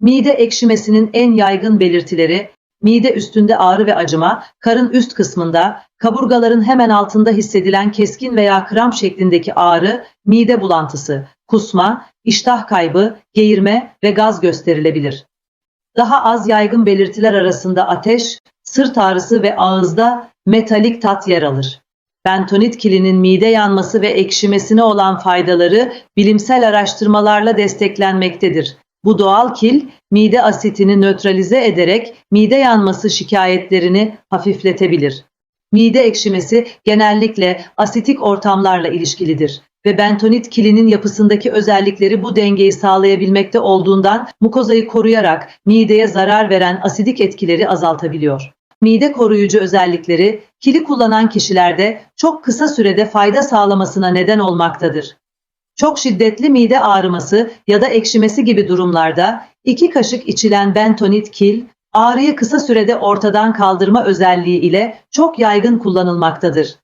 Mide ekşimesinin en yaygın belirtileri mide üstünde ağrı ve acıma, karın üst kısmında, kaburgaların hemen altında hissedilen keskin veya kramp şeklindeki ağrı, mide bulantısı, kusma, iştah kaybı, geğirme ve gaz gösterilebilir. Daha az yaygın belirtiler arasında ateş, sırt ağrısı ve ağızda metalik tat yer alır. Bentonit kilinin mide yanması ve ekşimesine olan faydaları bilimsel araştırmalarla desteklenmektedir. Bu doğal kil, mide asitini nötralize ederek mide yanması şikayetlerini hafifletebilir. Mide ekşimesi genellikle asitik ortamlarla ilişkilidir ve bentonit kilinin yapısındaki özellikleri bu dengeyi sağlayabilmekte olduğundan mukozayı koruyarak mideye zarar veren asidik etkileri azaltabiliyor. Mide koruyucu özellikleri kili kullanan kişilerde çok kısa sürede fayda sağlamasına neden olmaktadır. Çok şiddetli mide ağrıması ya da ekşimesi gibi durumlarda 2 kaşık içilen bentonit kil, ağrıyı kısa sürede ortadan kaldırma özelliği ile çok yaygın kullanılmaktadır.